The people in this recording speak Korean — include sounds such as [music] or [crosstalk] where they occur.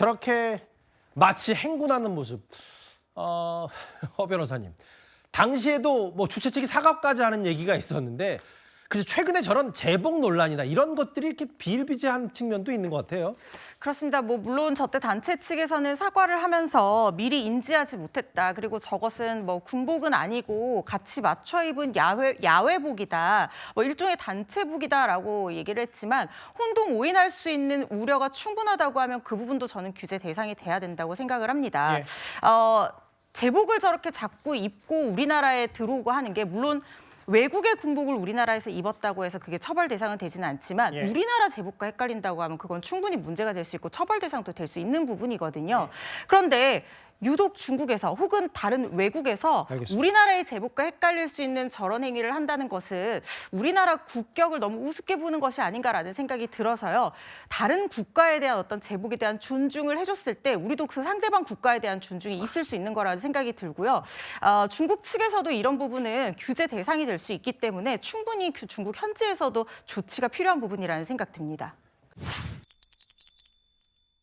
저렇게 마치 행군하는 모습. 어, [laughs] 허 변호사님. 당시에도 뭐 주최 측이 사과까지 하는 얘기가 있었는데 그래서 최근에 저런 재봉 논란이나 이런 것들이 이렇게 비일비재한 측면도 있는 것 같아요. 그렇습니다. 뭐 물론 저때 단체 측에서는 사과를 하면서 미리 인지하지 못했다. 그리고 저것은 뭐 군복은 아니고 같이 맞춰 입은 야외 야외복이다. 뭐 일종의 단체복이다라고 얘기를 했지만 혼동 오인할 수 있는 우려가 충분하다고 하면 그 부분도 저는 규제 대상이 돼야 된다고 생각을 합니다. 예. 어, 제복을 저렇게 자꾸 입고 우리나라에 들어오고 하는 게 물론 외국의 군복을 우리나라에서 입었다고 해서 그게 처벌 대상은 되지는 않지만 예. 우리나라 제복과 헷갈린다고 하면 그건 충분히 문제가 될 수 있고 처벌 대상도 될 수 있는 부분이거든요. 그런데 유독 중국에서 혹은 다른 외국에서 알겠습니다. 우리나라의 제복과 헷갈릴 수 있는 저런 행위를 한다는 것은 우리나라 국격을 너무 우습게 보는 것이 아닌가라는 생각이 들어서요. 다른 국가에 대한 어떤 제복에 대한 존중을 해줬을 때 우리도 그 상대방 국가에 대한 존중이 있을 수 있는 거라는 생각이 들고요. 어, 중국 측에서도 이런 부분은 규제 대상이 될 수 있기 때문에 충분히 그 중국 현지에서도 조치가 필요한 부분이라는 생각 듭니다.